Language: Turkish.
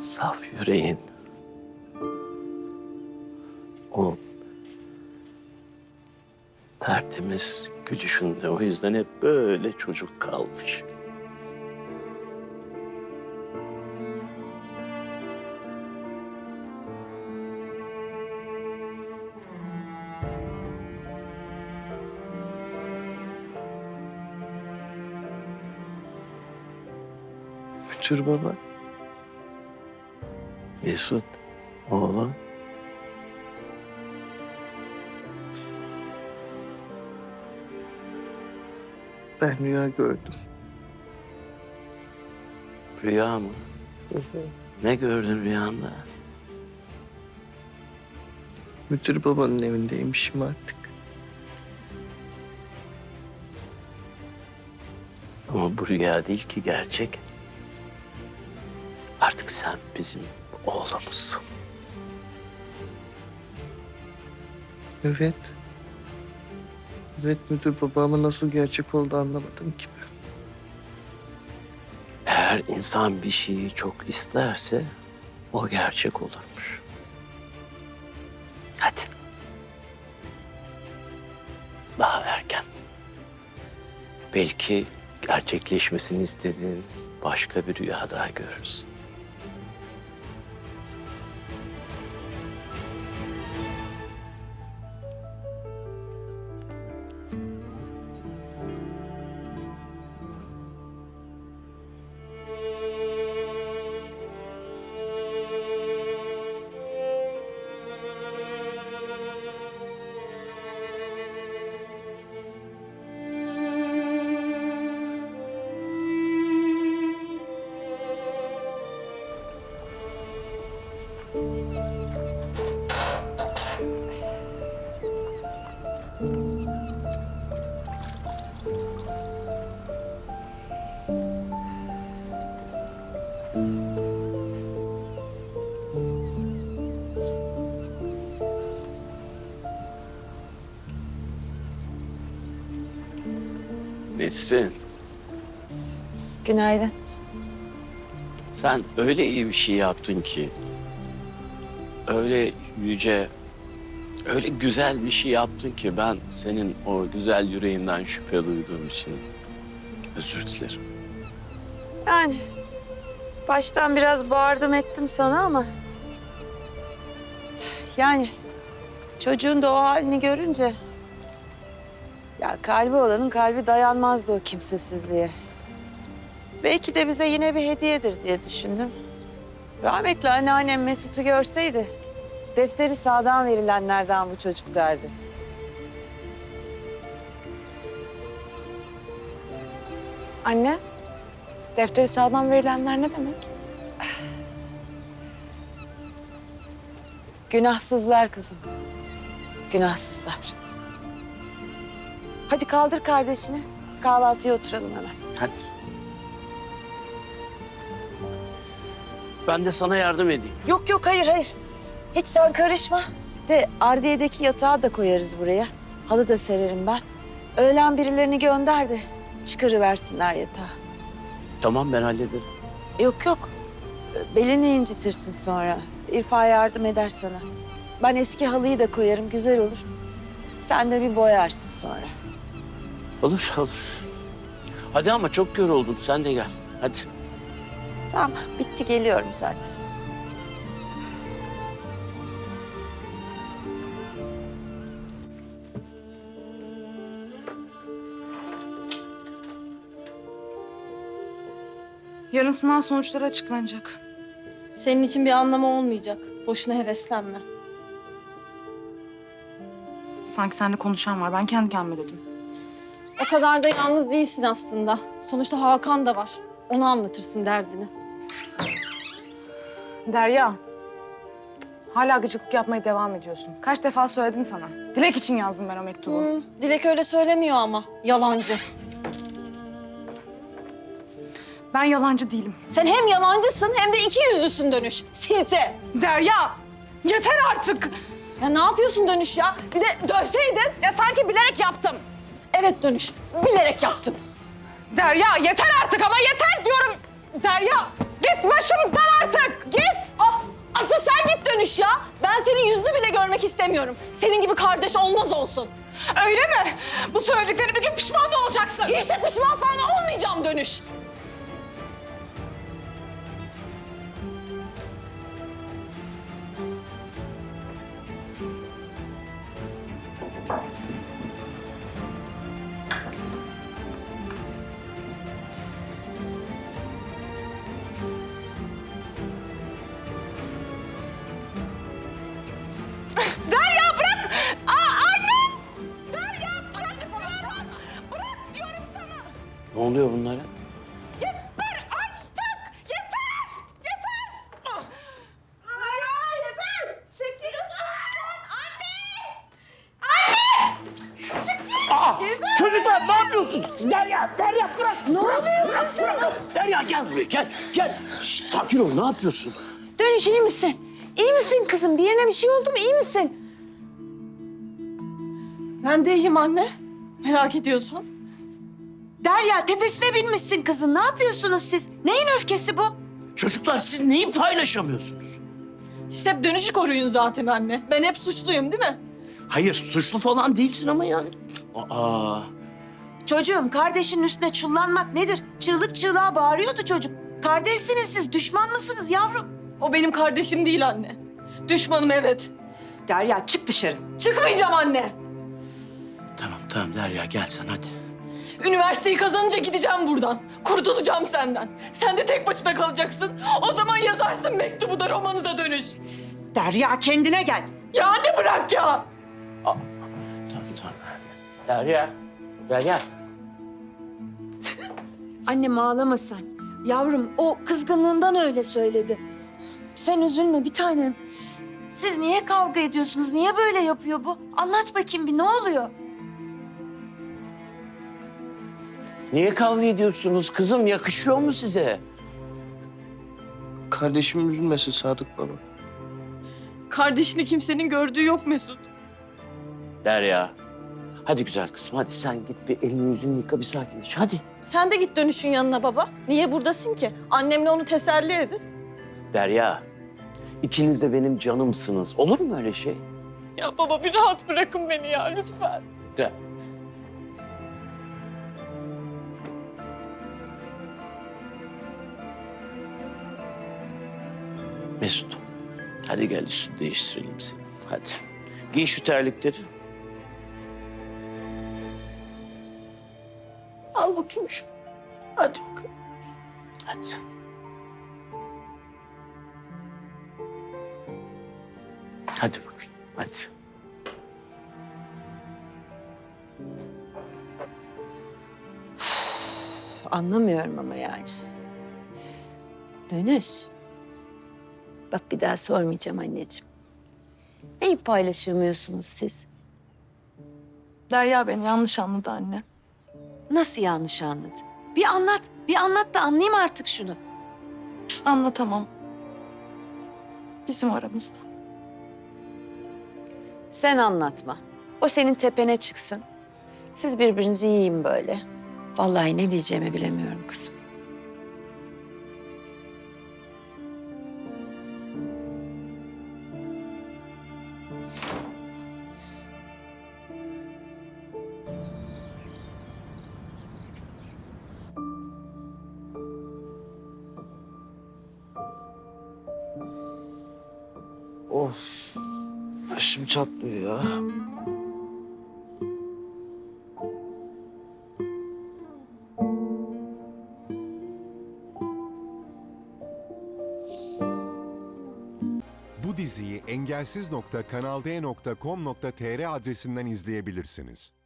saf yüreğin, o tertemiz gülüşünde o yüzden hep böyle çocuk kalmış. Mütür baba. Mesut, oğlum. Ben rüya gördüm. Rüya mı? Ne gördün rüyanda? Müdür babanın evindeymişim artık. Ama bu rüya değil ki gerçek. Artık sen bizim oğlumuzsun. Evet. Evet müdür baba ama nasıl gerçek oldu anlamadım ki ben. Eğer insan bir şeyi çok isterse o gerçek olurmuş. Hadi. Daha erken. Belki gerçekleşmesini istediğin başka bir rüya daha görürsün. Nesrin, Günaydın. sen öyle iyi bir şey yaptın ki. Öyle yüce, öyle güzel bir şey yaptın ki ben senin o güzel yüreğinden şüphe duyduğum için özür dilerim. Yani baştan biraz bağırdım ettim sana ama... Yani çocuğun da o halini görünce... Ya kalbi olanın kalbi dayanmazdı o kimsesizliğe. Belki de bize yine bir hediyedir diye düşündüm. Rahmetli anneannem Mesut'u görseydi... Defteri sağdan verilenlerden bu çocuk derdi. Anne, defteri sağdan verilenler ne demek? Günahsızlar kızım. Günahsızlar. Hadi kaldır kardeşini. Kahvaltıya oturalım hemen. Hadi. Ben de sana yardım edeyim. Yok yok hayır hayır. Hiç sen karışma. De Ardiye'deki yatağı da koyarız buraya. Halı da sererim ben. Öğlen birilerini gönder de çıkarıversinler yatağı. Tamam ben hallederim. Yok yok. Belini incitirsin sonra. İrfa yardım eder sana. Ben eski halıyı da koyarım güzel olur. Sen de bir boyarsın sonra. Olur olur. Hadi ama çok yoruldun sen de gel. Hadi. Tamam bitti geliyorum zaten. Yarın sınav sonuçları açıklanacak. Senin için bir anlamı olmayacak. Boşuna heveslenme. Sanki seninle konuşan var. Ben kendi kendime dedim. O kadar da yalnız değilsin aslında. Sonuçta Hakan da var. Ona anlatırsın derdini. Derya, hala gıcıklık yapmaya devam ediyorsun. Kaç defa söyledim sana. Dilek için yazdım ben o mektubu. Hı, Dilek öyle söylemiyor ama. Yalancı. Ben yalancı değilim. Sen hem yalancısın hem de iki yüzlüsün dönüş. Sinse. Derya, yeter artık. Ya ne yapıyorsun dönüş ya? Bir de dövseydin. Ya sanki bilerek yaptım. Evet dönüş. Bilerek yaptın. Derya, yeter artık ama yeter diyorum. Derya, git başımdan artık. Git. dönüş ya? Ben senin yüzünü bile görmek istemiyorum. Senin gibi kardeş olmaz olsun. Öyle mi? Bu söylediklerini bir gün pişman da olacaksın. İşte pişman falan olmayacağım dönüş. Ne oluyor bunlara? Yeter artık! Yeter! Yeter! Ah! Ay, yeter! Çekil uzaktan! Anne! Çocuklar ne yapıyorsunuz? Derya, Derya bırak. Ne oluyor kızım? Derya gel buraya gel, gel. Şşt, sakin ol ne yapıyorsun? Dönüş iyi misin? İyi misin kızım? Bir yerine bir şey oldu mu? İyi misin? Ben de iyiyim anne. Merak ediyorsan. Derya tepesine binmişsin kızın. Ne yapıyorsunuz siz? Neyin öfkesi bu? Çocuklar siz neyi paylaşamıyorsunuz? Siz hep dönüşü koruyun zaten anne. Ben hep suçluyum değil mi? Hayır suçlu falan değilsin ama yani. Aa, Çocuğum kardeşinin üstüne çullanmak nedir? Çığlık çığlığa bağırıyordu çocuk. Kardeşsiniz siz, düşman mısınız yavrum? O benim kardeşim değil anne. Düşmanım evet. Derya çık dışarı. Çıkmayacağım anne. tamam tamam Derya gel sen hadi. Üniversiteyi kazanınca gideceğim buradan. Kurtulacağım senden. Sen de tek başına kalacaksın. O zaman yazarsın mektubu da romanı da dönüş. Derya kendine gel. Ya anne bırak ya. Tamam tamam. Derya, Derya. Annem ağlama sen. Yavrum o kızgınlığından öyle söyledi. Sen üzülme bir tanem. Siz niye kavga ediyorsunuz? Niye böyle yapıyor bu? Anlat bakayım bir ne oluyor? Niye kavga ediyorsunuz kızım? Yakışıyor mu size? Kardeşim üzülmesin Sadık baba. Kardeşini kimsenin gördüğü yok Mesut. Derya. Hadi güzel kızım hadi sen git bir elini yüzünü yıka bir sakinleş hadi. Sen de git dönüşün yanına baba. Niye buradasın ki? Annemle onu teselli edin. Derya. ikiniz de benim canımsınız. Olur mu öyle şey? Ya baba bir rahat bırakın beni ya lütfen. Gel. Mesut. Hadi gel üstünü değiştirelim seni. Hadi. Giy şu terlikleri. Al bakayım şu. Hadi bakalım. Hadi. Hadi bakayım. Hadi. Anlamıyorum ama yani. Dönüş. Bak bir daha sormayacağım anneciğim. Neyi paylaşamıyorsunuz siz? Derya beni yanlış anladı anne. Nasıl yanlış anladı? Bir anlat, bir anlat da anlayayım artık şunu. Anlatamam. Bizim aramızda. Sen anlatma. O senin tepene çıksın. Siz birbirinizi yiyin böyle. Vallahi ne diyeceğimi bilemiyorum kızım. Of. Başım çatlıyor ya. Bu diziyi engelsiz.kanalde.com.tr adresinden izleyebilirsiniz.